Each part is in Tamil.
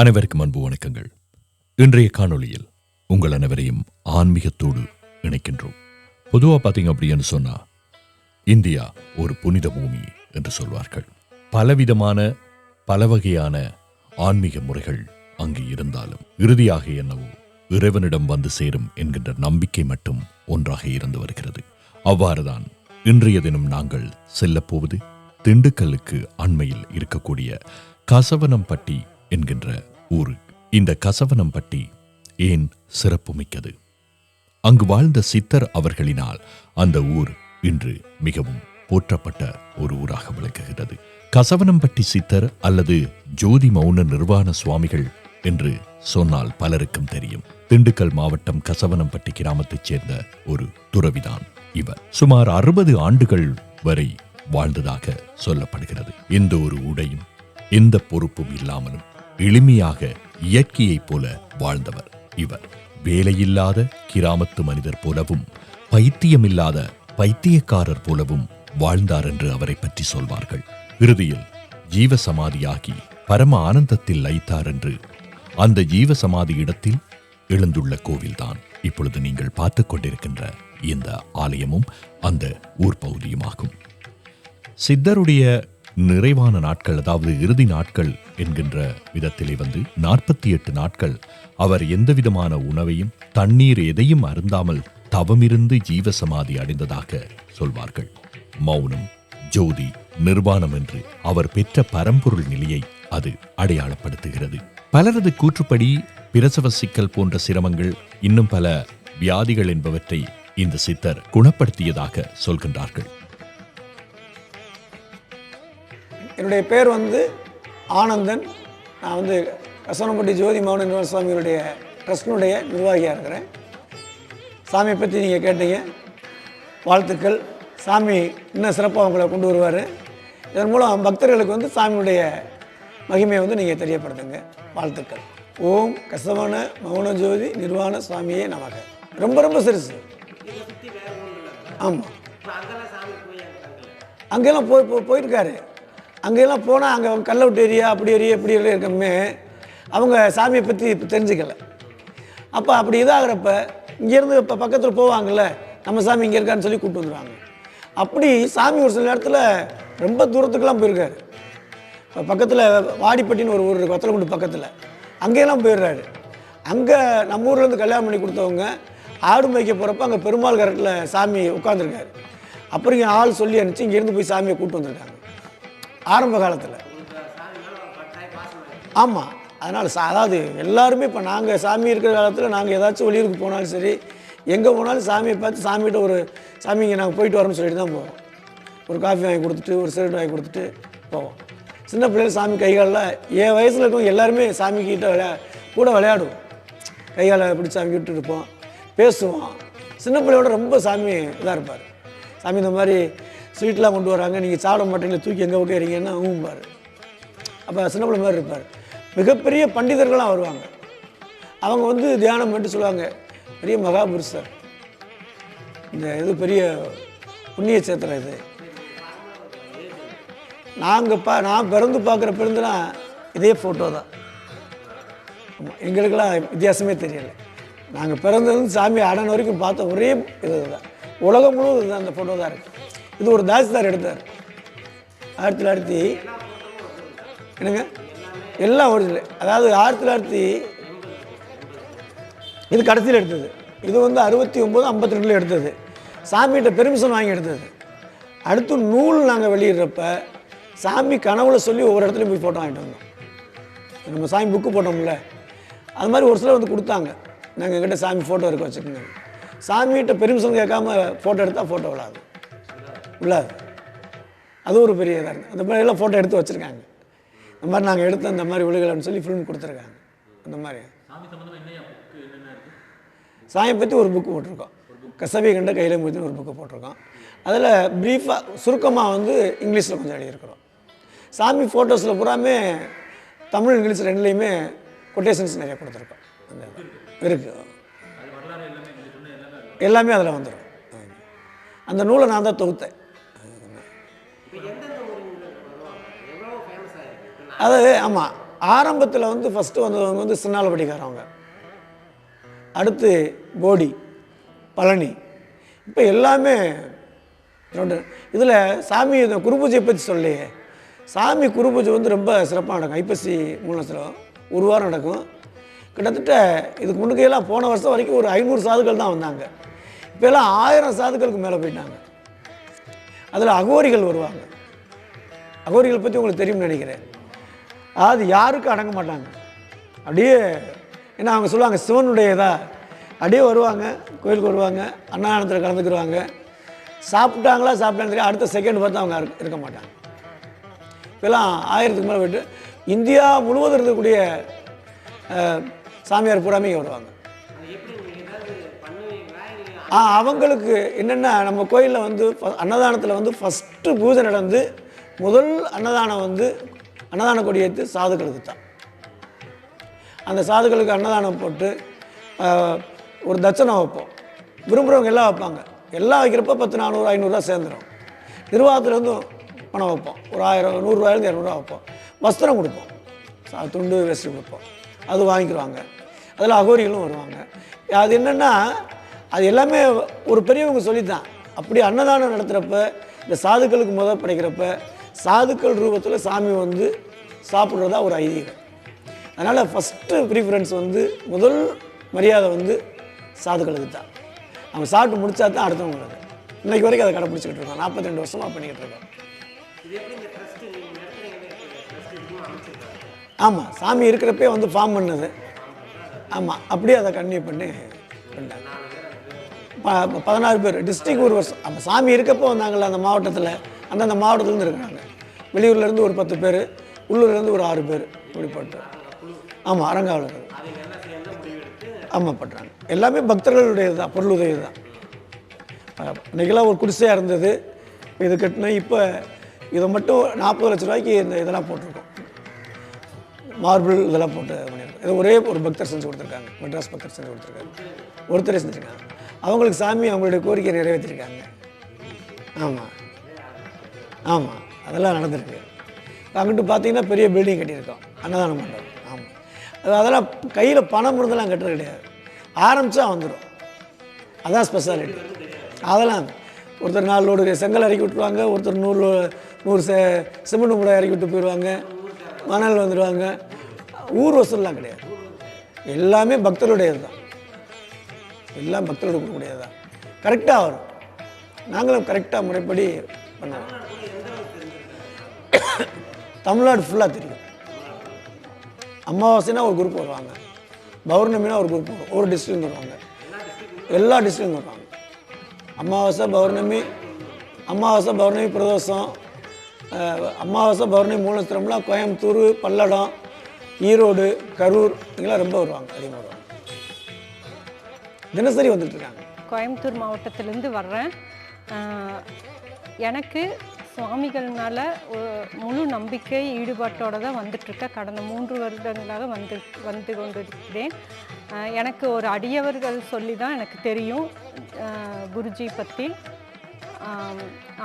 அனைவருக்கும் அன்பு வணக்கங்கள். இன்றைய காணொளியில் உங்கள் அனைவரையும் ஆன்மீகத்தோடு இணைக்கின்றோம். பொதுவாக பார்த்தீங்க அப்படின்னு சொன்னா இந்தியா ஒரு புனித பூமி என்று சொல்வார்கள். பலவிதமான பல வகையான ஆன்மீக முறைகள் அங்கு இருந்தாலும் இறுதியாக என்னவோ இறைவனிடம் வந்து சேரும் என்கின்ற நம்பிக்கை மட்டும் ஒன்றாக இருந்து வருகிறது. அவ்வாறுதான் இன்றைய தினம் நாங்கள் செல்லப்போவது திண்டுக்கல்லுக்கு அண்மையில் இருக்கக்கூடிய கசவனம்பட்டி என்கின்ற ஊர். இந்த கசவனம்பட்டி ஏன் சிறப்புமிக்கது? அங்கு வாழ்ந்த சித்தர் அவர்களினால் அந்த ஊர் இன்று மிகவும் போற்றப்பட்ட ஒரு ஊராக விளங்குகிறது. கசவனம்பட்டி சித்தர் அல்லது ஜோதி மௌன நிர்வாண சுவாமிகள் என்று சொன்னால் பலருக்கும் தெரியும். திண்டுக்கல் மாவட்டம் கசவனம்பட்டி கிராமத்தைச் சேர்ந்த ஒரு துறவிதான் இவர். சுமார் அறுபது ஆண்டுகள் வரை வாழ்ந்ததாக சொல்லப்படுகிறது. எந்த ஒரு உடையும் எந்த பொறுப்பும் இல்லாமலும் எளிமையாக இயற்கையைப் போல வாழ்ந்தவர். இவர் வேலையில்லாத கிராமத்து மனிதர் போலவும் பைத்தியமில்லாத பைத்தியக்காரர் போலவும் வாழ்ந்தார் என்று அவரை பற்றி சொல்வார்கள். இறுதியில் ஜீவ சமாதியாகி பரம ஆனந்தத்தில் லயித்தார் என்று அந்த ஜீவசமாதி இடத்தில் எழுந்துள்ள கோவில்தான் இப்பொழுது நீங்கள் பார்த்துக் கொண்டிருக்கின்ற இந்த ஆலயமும் அந்த ஊர் பகுதியுமாகும். சித்தருடைய நிறைவான நாட்கள் அதாவது இறுதி நாட்கள் என்கின்ற விதத்திலே வந்து நாற்பத்தி எட்டு நாட்கள் அவர் எந்தவிதமான உணவையும் தண்ணீர் எதையும் அருந்தாமல் தவமிருந்து ஜீவசமாதி அடைந்ததாக சொல்வார்கள். மௌனம் ஜோதி நிர்வாணம் என்று அவர் பெற்ற பரம்பொருள் நிலையை அது அடையாளப்படுத்துகிறது. பலரது கூற்றுப்படி பிரசவ சிக்கல் போன்ற சிரமங்கள் இன்னும் பல வியாதிகள் என்பவற்றை இந்த சித்தர் குணப்படுத்தியதாக சொல்கின்றார்கள். என்னுடைய பேர் வந்து ஆனந்தன். நான் வந்து கசனப்பட்டி ஜோதி மௌன நிர்வாக சுவாமிகளுடைய ட்ரஸ்டினுடைய நிர்வாகியாக இருக்கிறேன். சாமியை பற்றி நீங்கள் கேட்டீங்க. வாழ்த்துக்கள். சாமி இன்னும் சிறப்பாக உங்களை கொண்டு வருவார். இதன் மூலம் பக்தர்களுக்கு வந்து சாமியுடைய மகிமையை வந்து நீங்கள் தெரியப்படுத்துங்க. வாழ்த்துக்கள். ஓம் கசவன மௌன ஜோதி நிர்வாண சுவாமியே நமக. ரொம்ப ரொம்ப சிறுசு. ஆமாம் அங்கெல்லாம் போய் போய் போயிருக்காரு. அங்கெல்லாம் போனால் அங்கே கல்ல ஏரியா அப்படி ஏரியா இப்படி ஏரியா இருக்கமே அவங்க சாமியை பற்றி தெரிஞ்சுக்கல. அப்போ அப்படி இதாகிறப்ப இங்கேருந்து இப்போ பக்கத்தில் போவாங்கள்ல நம்ம சாமி இங்கே இருக்கான்னு சொல்லி கூப்பிட்டு வந்துடுவாங்க அப்படி சாமி ஒரு சில நேரத்தில் ரொம்ப தூரத்துக்கெல்லாம் போயிருக்காரு. இப்போ பக்கத்தில் வாடிப்பட்டின்னு ஒரு ஊர் இருக்குது வத்தலகுண்டு பக்கத்தில். அங்கேயெல்லாம் போயிடுறாரு. அங்கே நம்ம ஊர்லேருந்து கல்யாணம் பண்ணி கொடுத்தவங்க ஆடு மேய்க்க போகிறப்ப அங்கே பெருமாள் கரட்டில் சாமி உட்காந்துருக்காரு அப்புறம் இங்கே ஆள் சொல்லி அனுப்பிச்சு இங்கேருந்து போய் சாமியை கூப்பிட்டு வந்திருக்காங்க. ஆரம்ப காலத்தில். ஆமாம் அதனால் சா அதாவது எல்லாருமே இப்போ நாங்கள் சாமி இருக்கிற காலத்தில் நாங்கள் ஏதாச்சும் வெளியூருக்கு போனாலும் சரி எங்கே போனாலும் சாமியை பார்த்து சாமிகிட்ட ஒரு சாமிங்க நாங்கள் போயிட்டு வரோம்னு சொல்லிட்டு தான் போவோம். ஒரு காஃபி வாங்கி கொடுத்துட்டு ஒரு சிகரெட் வாங்கி கொடுத்துட்டு போவோம். சின்ன பிள்ளைகள் சாமி கைகாலில் என் வயசில் இருக்கவங்க எல்லாருமே சாமி விளையா கூட விளையாடுவோம். கைகாலை பிடிச்சி சாமி விட்டுட்டு இருப்போம். பேசுவோம். சின்ன பிள்ளையோட ரொம்ப சாமி இதாக இருப்பார். சாமி இந்த மாதிரி ஸ்வீட்லாம் கொண்டு வராங்க. நீங்கள் சாப்பிட மாட்டீங்களா தூக்கி எங்கே விட்டுறீங்கன்னா ஊம்பார் அப்போ சின்ன பிள்ளை மாதிரி இருப்பார். மிகப்பெரிய பண்டிதர்களாக வருவாங்க. அவங்க வந்து தியானம் பண்ணிட்டு சொல்லுவாங்க பெரிய மகாபுருஷர். இந்த இது பெரிய புண்ணிய சேத்திரம் இது. நாங்கள் பா நான் பிறந்து பார்க்குற பிறந்துலாம் இதே ஃபோட்டோ தான். ஆமாம் எங்களுக்கெல்லாம் வித்தியாசமே தெரியலை. நாங்கள் பிறந்தது சாமி அடன் வரைக்கும் பார்த்த ஒரே இது தான் உலகம் முழுவதும் அந்த ஃபோட்டோ தான் இருக்குது இது ஒரு தாசிதார் எடுத்தார். ஆயிரத்தி தொள்ளாயிரத்தி என்னங்க? எல்லாம் ஒரிஜினல் அதாவது ஆயிரத்தி தொள்ளாயிரத்தி இது கடைசியில் எடுத்தது. இது வந்து அறுபத்தி ஒம்பது ஐம்பத்தி ரெண்டில் எடுத்தது. சாமிகிட்ட பெர்மிஷன் வாங்கி எடுத்தது. அடுத்து நூல் நாங்கள் வெளியிடுறப்ப சாமி கனவுல சொல்லி ஒவ்வொரு இடத்துலையும் போய் ஃபோட்டோ வாங்கிட்டு வந்தோம். நம்ம சாமி புக்கு போட்டோம்ல. அது மாதிரி ஒரு சிலர் வந்து கொடுத்தாங்க. நாங்கள் எங்கிட்ட சாமி ஃபோட்டோ இருக்க வச்சுக்கோங்க. சாமிகிட்ட பெர்மிஷன் கேட்காம ஃபோட்டோ எடுத்தால் ஃபோட்டோ விடாது விழாது அது ஒரு பெரிய இதாக இருக்குது. அந்த மாதிரி எல்லாம் ஃபோட்டோ எடுத்து வச்சுருக்காங்க. இந்த மாதிரி நாங்கள் எடுத்த அந்த மாதிரி விழுகலன்னு சொல்லி ஃபிலிம் கொடுத்துருக்காங்க. அந்த மாதிரி. சாமியை பற்றி ஒரு புக்கு போட்டிருக்கோம். கசவி கண்ட கையில் மூத்தின்னு ஒரு புக்கு போட்டிருக்கோம். அதில் ப்ரீஃபாக சுருக்கமாக வந்து இங்கிலீஷில் கொஞ்சம் எழுதியிருக்கிறோம். சாமி ஃபோட்டோஸில் பூராமே தமிழ் இங்கிலீஷ் ரெண்டுலேயுமே கொட்டேஷன்ஸ் நிறைய கொடுத்துருக்கோம். அந்த இருக்குது எல்லாமே அதில் வந்துடும் அந்த நூலை நான் தான் தொகுத்தேன். அதாவது ஆமாம் ஆரம்பத்தில் வந்து ஃபஸ்ட்டு வந்தவங்க வந்து சின்னாலப்பட்டிக்காரவங்க. அடுத்து போடி பழனி. இப்போ எல்லாமே இதில் சாமி இந்த குரு பூஜையை பற்றி சொல்லியே சாமி குருபூஜை வந்து ரொம்ப சிறப்பாக நடக்கும். ஐப்பசி மூலத்தில் ஒரு வாரம் நடக்கும். கிட்டத்தட்ட இதுக்கு முன்னுக்கையெல்லாம் போன வருஷம் வரைக்கும் ஒரு ஐநூறு சாதுக்கள் தான் வந்தாங்க. இப்போ எல்லாம் ஆயிரம் சாதுக்களுக்கு மேலே போயிட்டாங்க. அதில் அகோரிகள் வருவாங்க. அகோரிகள் பற்றி உங்களுக்கு தெரியும்னு நினைக்கிறேன். அதாவது யாருக்கும் அடங்க மாட்டாங்க. அப்படியே ஏன்னா அவங்க சொல்லுவாங்க சிவனுடையதா அப்படியே வருவாங்க கோயிலுக்கு வருவாங்க அன்னதானத்தில் கலந்துக்கிடுவாங்க சாப்பிட்டாங்களா சாப்பிட்டாங்க அடுத்த செகண்ட் பார்த்து அவங்க இருக்க- மாட்டாங்க. இப்போலாம் ஆயிரத்துக்கு மேலே போயிட்டு இந்தியா முழுவதும் இருக்கக்கூடிய சாமியார் பூராமே வருவாங்க. ஆ அவங்களுக்கு என்னென்னா நம்ம கோயிலில் வந்து அன்னதானத்தில் வந்து ஃபஸ்ட்டு பூஜை நடந்து முதல் அன்னதானம் வந்து அன்னதான கொடி ஏற்று சாதுக்களுக்கு தான். அந்த சாதுக்களுக்கு அன்னதானம் போட்டு ஒரு தட்சணம் வைப்போம். விரும்புகிறவங்க எல்லாம் வைப்பாங்க. எல்லாம் வைக்கிறப்ப பத்து நானூறு ஐநூறுரூவா சேர்ந்துடும் நிர்வாகத்துலேருந்தும் பணம் வைப்போம். ஒரு ஆயிரம் நூறுரூவாயிலேருந்து இரநூறுவா வைப்போம். வஸ்திரம் கொடுப்போம். சா- துண்டு வேஸ்ட்டு கொடுப்போம். அது வாங்கிக்கிடுவாங்க அதில் அகோரிகளும் வருவாங்க. அது என்னென்னா அது எல்லாமே ஒரு பெரியவங்க சொல்லித்தான். அப்படி அன்னதானம் நடத்துகிறப்ப இந்த சாதுக்களுக்கு முதல் படைக்கிறப்ப சாதுக்கள் ரூபத்தில் சாமி வந்து சாப்பிட்றதா ஒரு ஐதீகம். அதனால் ஃபஸ்ட்டு ப்ரிஃபரன்ஸ் வந்து முதல் மரியாதை வந்து சாதுக்களுக்கு தான். அவங்க சாப்பிட்டு முடிச்சா தான் அடுத்தவங்களுக்கு. இன்றைக்கு வரைக்கும் அதை கடைப்பிடிச்சிக்கிட்டு இருக்கோம். நாற்பத்தி ரெண்டு வருஷமாக பண்ணிக்கிட்டு இருக்கோம். ஆமாம் சாமி இருக்கிறப்பே வந்து ஃபார்ம் பண்ணது. ஆமாம் அப்படியே அதை கன்னியூ பண்ணி பண்ணாங்க ப- பதினாறு பேர் டிஸ்ட்ரிக்ட் ஒரு வருஷம். அப்போ சாமி இருக்கப்போ வந்தாங்களே அந்த மாவட்டத்தில். அந்தந்த மாவட்டத்துலேருந்து இருக்கிறாங்க. வெளியூர்லேருந்து ஒரு பத்து பேர் உள்ளூர்லேருந்து ஒரு ஆறு பேர் இப்படி ஆமாம் அரங்காவலர் ஆமாம் பண்ணுறாங்க எல்லாமே பக்தர்களுடையது தான் பொருளுதவி தான் அஹ் ஒரு குடிசையாக இருந்தது. இது கட்டினோம் இப்போ இதை மட்டும் நாற்பது லட்ச ரூபாய்க்கு இந்த இதெல்லாம் போட்டிருக்கோம். மார்பிள் இதெல்லாம் போட்டு பண்ணியிருக்கோம் இது ஒரே ஒரு பக்தர் செஞ்சு கொடுத்துருக்காங்க. மெட்ராஸ் பக்தர் செஞ்சு கொடுத்துருக்காங்க. ஒருத்தரே செஞ்சுருக்காங்க. அவங்களுக்கு சாமி அவங்களுடைய கோரிக்கையை நிறைவேற்றிருக்காங்க. ஆமாம் ஆமாம் அதெல்லாம் நடந்திருக்கு. அங்கிட்டு பார்த்தீங்கன்னா பெரிய பில்டிங் கட்டியிருக்கோம். அன்னதான மண்டபம் ஆமாம் அது அதெல்லாம் கையில் பணம் இருந்தெல்லாம் கட்டுறது கிடையாது. ஆரம்பித்தா வந்துடும் அதான் ஸ்பெஷாலிட்டி அதெல்லாம் ஒருத்தர் நாலு லோடு செங்கல் இறக்கி விட்டுருவாங்க ஒருத்தர் நூறு நூறு செ சிமெண்ட் கூட இறக்கி விட்டு போயிடுவாங்க மணல் வந்துடுவாங்க ஊர் வசூல்லாம் கிடையாது. எல்லாமே பக்தருடையது தான் எல்லாம் பக்தரோட கொடுக்கக்கூடியது தான் கரெக்டாக வரும். நாங்களும் கரெக்டாக முறைப்படி பண்ணுவோம். தமிழ்நாடு ஃபுல்லாக தெரியும். அமாவாசைனா ஒரு குரூப் வருவாங்க. பௌர்ணமினா ஒரு குரூப் வரும். ஒரு டிஸ்ட்ரிக்ட் வருவாங்க. எல்லா டிஸ்ட்ரிக்டும் வருவாங்க. அமாவாசை பௌர்ணமி அமாவாசை பௌர்ணமி பிரதோஷம் அமாவாசை பௌர்ணமி மூலஸ்திரம்லாம் கோயம்புத்தூர் பல்லடம் ஈரோடு கரூர் இங்கெல்லாம் ரொம்ப வருவாங்க அதிகமாக வருவாங்க. தினசரி வந்துட்டு இருக்காங்க. கோயம்புத்தூர் மாவட்டத்திலேருந்து வர்றேன். எனக்கு சுவாமிகள்னால முழு நம்பிக்கை ஈடுபாட்டோடு தான் வந்துட்டுருக்க. கடந்த மூன்று வருடங்களாக வந்து வந்து கொண்டிருக்கிறேன். எனக்கு ஒரு அடியவர்கள் சொல்லி தான் எனக்கு தெரியும். குருஜி பற்றி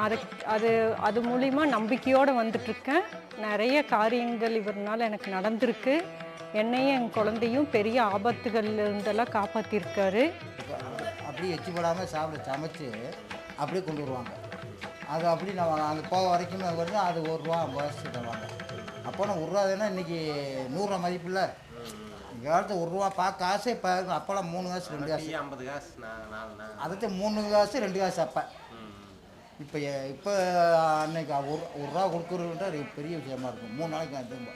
அது அது அது மூலிமா நம்பிக்கையோடு வந்துட்டுருக்கேன். நிறைய காரியங்கள் இவர்னால் எனக்கு நடந்திருக்கு. என்னையும் என் குழந்தையும் பெரிய ஆபத்துகள்லேருந்தெல்லாம் காப்பாற்றிருக்காரு அப்படியே எச்சு போடாமல் சாப்பிட சமைச்சு அப்படியே கொண்டு வருவாங்க. அது அப்படி நம்ம அங்கே போக வரைக்கும் வந்து அது ஒரு ரூபா ஐம்பது காசு தருவாங்க. அப்போ நான் ஒரு ரூபா தானே இன்றைக்கி நூறுரூவா மதிப்பு இல்லை இந்த காலத்து ஒரு ரூபா பார்க்க காசு இப்போ அப்போல்லாம் மூணு காசு ரெண்டு காசு. ஐம்பது காசு? அதுக்கு மூணு காசு ரெண்டு காசு அப்போ. இப்போ இப்போ அன்னைக்கு ஒரு ஒரு ரூபா கொடுக்குறதுன்றது பெரிய விஷயமா இருக்கும். மூணு நாளைக்கு திரும்ப.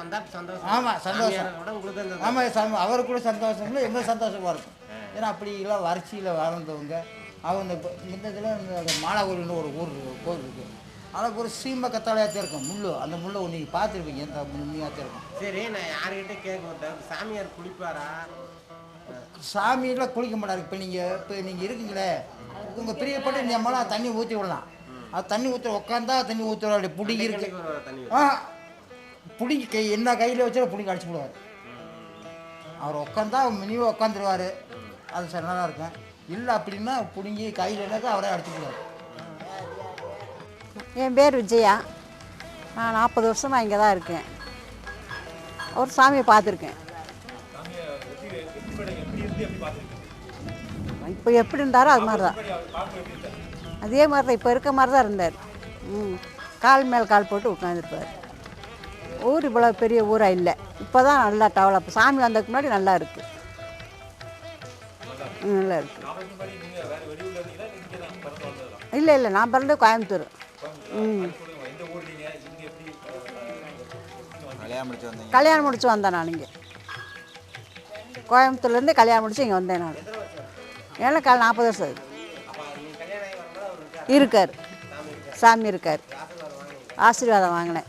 வந்தா சந்தோஷம் அந்த ஆமாம் அவருக்கு கூட சந்தோஷம் இல்லை எங்களுக்கு சந்தோஷமாக இருக்கும். ஏன்னா அப்படிலாம் வறட்சியில் வாழ்ந்தவங்க அவங்க இப்போ இந்த இதில் இந்த மாலாவூர்னு ஒரு ஊர் கோயில் இருக்குது அதில் ஒரு சீம கத்தாழையாத்தான் இருக்கும் முள் அந்த முள்ளை நீங்கள் பார்த்துருப்பீங்க எந்த முன்மையாத்தான் இருக்கும் சரி நான் யாருக்கிட்ட கேட்க மாட்டேன் சாமியார் குளிப்பாரா? சாமியெல்லாம் குளிக்க மாட்டாரு. இப்போ நீங்கள் இப்போ நீங்கள் இருக்கீங்களே உங்கள் பிரியப்பட்டு இந்த மலம் தண்ணி ஊற்றி விடலாம். அது தண்ணி ஊற்ற உட்காந்தா தண்ணி ஊற்றுற அப்படி பிடிங்கி இருக்கு. ஆ பிடிங்கி கை என்ன கையில் வச்சாலும் பிடிங்கி அடிச்சு விடுவார். அவர் உட்காந்தா மினிமம் உட்காந்துருவார் அது சில நேரம் இருக்கும். இல்லை அப்படின்னா பிடுங்கி கையில் என்னக்கா அவரே அடிச்சுக்கலாம் என் பேர் விஜயா. நான் நாற்பது வருஷமாக இங்கே தான் இருக்கேன். அவர் சாமியை பார்த்துருக்கேன். இப்போ எப்படி இருந்தாரோ அது மாதிரி தான். அதே மாதிரி தான் இப்போ இருக்க மாதிரி தான் இருந்தார். ம் கால் மேல் கால் போட்டு உட்காந்துருப்பார் ஊர் இவ்வளோ பெரிய ஊராக இல்லை. இப்போ தான் நல்லா டெவலப் சாமி வந்ததுக்கு முன்னாடி நல்லா இருக்குது நல்லா இருக்குது இல்லை இல்லை நான் பிறந்தது கோயம்புத்தூர். ம். கல்யாணம் முடிச்சு வந்தேன் நான் இங்கே. கோயம்புத்தூர்லேருந்து கல்யாணம் முடிச்சு இங்கே வந்தேன் நான். ஏன்னா கால் நாற்பது வருஷம் ஆகுது இருக்கார். சாமி இருக்கார். ஆசீர்வாதம் வாங்கினேன்.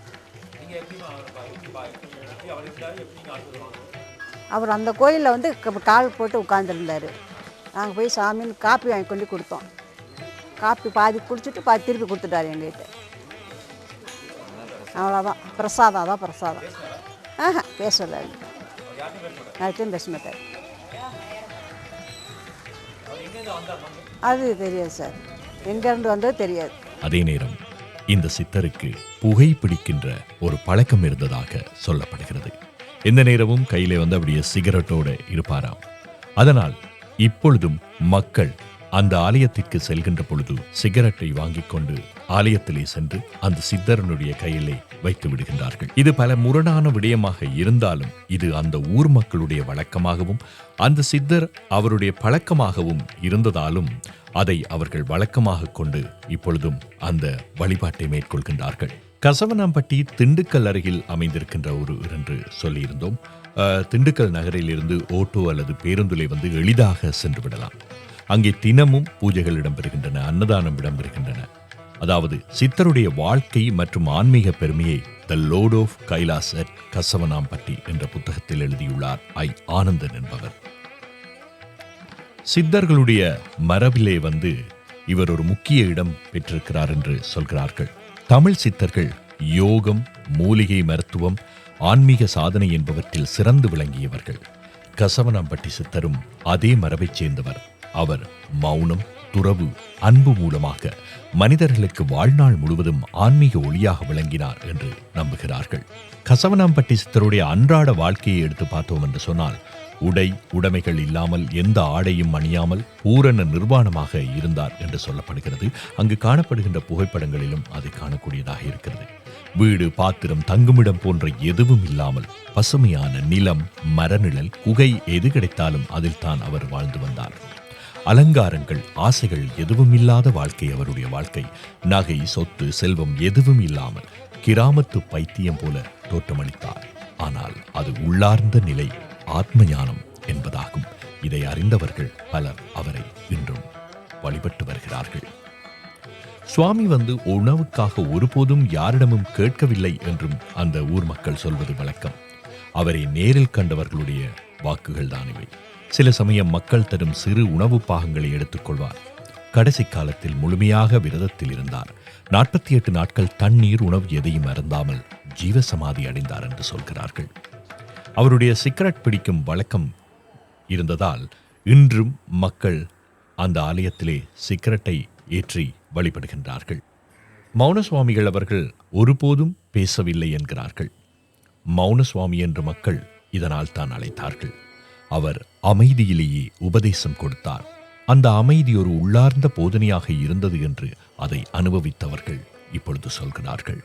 அவர் அந்த கோயிலில் வந்து கால் போட்டு உட்காந்துருந்தார் நாங்கள் போய் சாமின்னு காப்பி வாங்கி கொண்டு கொடுத்தோம். காப்பி பாதி குடிச்சிட்டு பாதி திருப்பி கொடுத்துட்டாரு எங்ககிட்ட. அவ்வளோதான் பிரசாதம் அதான் பிரசாதம். ஆஹா பேசல. யார்கிட்டையும் பேச மாட்டார். அது தெரியாது சார். எங்கேருந்து வந்தது தெரியாது. அதே நேரம் இந்த சித்தருக்கு புகை பிடிக்கின்ற ஒரு பழக்கம் இருந்ததாக சொல்லப்படுகிறது. எந்த நேரமும் கையிலே வந்து அப்படியே சிகரெட்டோடு இருப்பாராம். அதனால் இப்பொழுதும் மக்கள் அந்த ஆலயத்திற்கு செல்கின்ற பொழுது சிகரெட்டை வாங்கிக் கொண்டு ஆலயத்திலே சென்று அந்த சித்தரனுடைய கையிலே வைத்து விடுகின்றார்கள். இது பல முரணான விடயமாக இருந்தாலும் இது அந்த ஊர் மக்களுடைய வழக்கமாகவும் அந்த சித்தர் அவருடைய பழக்கமாகவும் இருந்ததாலும் அதை அவர்கள் வழக்கமாக கொண்டு இப்பொழுதும் அந்த வழிபாட்டை மேற்கொள்கின்றார்கள். கசவனாம்பட்டி திண்டுக்கல் அருகில் அமைந்திருக்கின்ற ஒரு என்று சொல்லியிருந்தோம். திண்டுக்கல் நகரில் இருந்து ஓட்டோ அல்லது பேருந்துலை வந்து எளிதாக சென்று விடலாம். அங்கே தினமும் பூஜைகள் இடம்பெறுகின்றன அன்னதானம் இடம்பெறுகின்றன. அதாவது சித்தருடைய வாழ்க்கை மற்றும் ஆன்மீக பெருமையை the lord of Kailash at Kasavanampatti என்ற புத்தகத்தில் எழுதியுள்ளார் ஐ. ஆனந்தன் என்பவர். சித்தர்களுடைய மரபிலே வந்து இவர் ஒரு முக்கிய இடம் பெற்றிருக்கிறார் என்று சொல்கிறார்கள். தமிழ் சித்தர்கள் யோகம் மூலிகை மருத்துவம் ஆன்மீக சாதனை என்பவற்றில் சிறந்து விளங்கியவர்கள். கசவனம்பட்டி சித்தரும் அதே மரபைச் சேர்ந்தவர். அவர் மௌனம் துறவு அன்பு மூலமாக மனிதர்களுக்கு வாழ்நாள் முழுவதும் ஆன்மீக ஒளியாக விளங்கினார் என்று நம்புகிறார்கள். கசவனாம்பட்டி சித்தருடைய அன்றாட வாழ்க்கையை எடுத்து பார்த்தோம் என்று சொன்னால் உடை உடைமைகள் இல்லாமல் எந்த ஆடையும் அணியாமல் பூரண நிர்வாணமாக இருந்தார் என்று சொல்லப்படுகிறது. அங்கு காணப்படுகின்ற புகைப்படங்களிலும் அது காணக்கூடியதாக இருக்கிறது. வீடு பாத்திரம் தங்குமிடம் போன்ற எதுவும் இல்லாமல் பசுமையான நிலம் மரநிழல் குகை எது கிடைத்தாலும் அதில் தான் அவர் வாழ்ந்து வந்தார். அலங்காரங்கள் ஆசைகள் எதுவும் இல்லாத வாழ்க்கை அவருடைய வாழ்க்கை. நகை சொத்து செல்வம் எதுவும் இல்லாமல் கிராமத்து பைத்தியம் போல தோற்றமளித்தார். ஆனால் அது உள்ளார்ந்த நிலை ஆத்ம ஞானம் என்பதாகும். இதை அறிந்தவர்கள் பலர் அவரை இன்றும் வழிபட்டு வருகிறார்கள். சுவாமி வந்து உணவுக்காக ஒருபோதும் யாரிடமும் கேட்கவில்லை என்றும் அந்த ஊர் மக்கள் சொல்வது வழக்கம். அவரை நேரில் கண்டவர்களுடைய வாக்குகள் தான் இவை. சில சமயம் மக்கள் தரும் சிறு உணவு பாகங்களை எடுத்துக்கொள்வார் கடைசி காலத்தில் முழுமையாக விரதத்தில் இருந்தார். நாற்பத்தி எட்டு நாட்கள் தண்ணீர் உணவு எதையும் அருந்தாமல் ஜீவசமாதி அடைந்தார் என்று சொல்கிறார்கள். அவருடைய சிகரெட் பிடிக்கும் வழக்கம் இருந்ததால் இன்றும் மக்கள் அந்த ஆலயத்திலே சிகரெட்டை ஏற்றி வழிபடுகின்றார்கள். மௌனசுவாமிகள் அவர்கள் ஒருபோதும் பேசவில்லை என்கிறார்கள். மௌன சுவாமி என்று மக்கள் இதனால் தான் அழைத்தார்கள். அவர் அமைதியிலேயே உபதேசம் கொடுத்தார். அந்த அமைதி ஒரு உள்ளார்ந்த போதனையாக இருந்தது என்று அதை அனுபவித்தவர்கள் இப்பொழுது சொல்கிறார்கள்.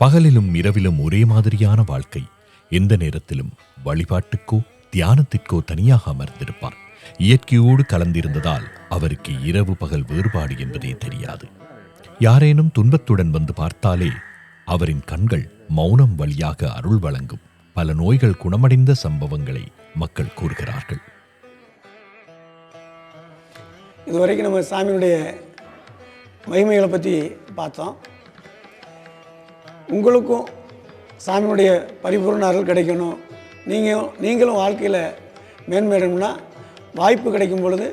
பகலிலும் இரவிலும் ஒரே மாதிரியான வாழ்க்கை எந்த நேரத்திலும் வழிபாட்டுக்கோ தியானத்திற்கோ தனியாக அமர்ந்திருப்பார். இயற்கையோடு கலந்திருந்ததால் அவருக்கு இரவு பகல் வேறுபாடு என்பதே தெரியாது. யாரேனும் துன்பத்துடன் வந்து பார்த்தாலே அவரின் கண்கள் மௌனம் வழியாக அருள் வழங்கும் பல நோய்கள் குணமடைந்த சம்பவங்களை மக்கள் கூறுகிறார்கள். இதுவரைக்கும் நம்ம சாமியினுடைய மகிமைகளை பற்றி பார்த்தோம். உங்களுக்கும் சாமியினுடைய பரிபூர்ண அருள் கிடைக்கணும். நீங்கள் நீங்களும் வாழ்க்கையில் மேன்மையடையணும்னா வாய்ப்பு கிடைக்கும் பொழுது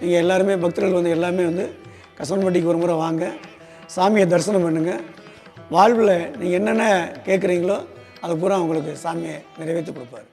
நீங்கள் எல்லாருமே பக்தர்கள் வந்து எல்லாமே வந்து கசவன்பட்டிக்கு ஒரு முறை வாங்க சாமியை தரிசனம் பண்ணுங்கள் வாழ்வில் நீங்கள் என்னென்ன கேட்குறீங்களோ அதை பூரா உங்களுக்கு சாமியை நிறைவேற்றி கொடுப்பாரு.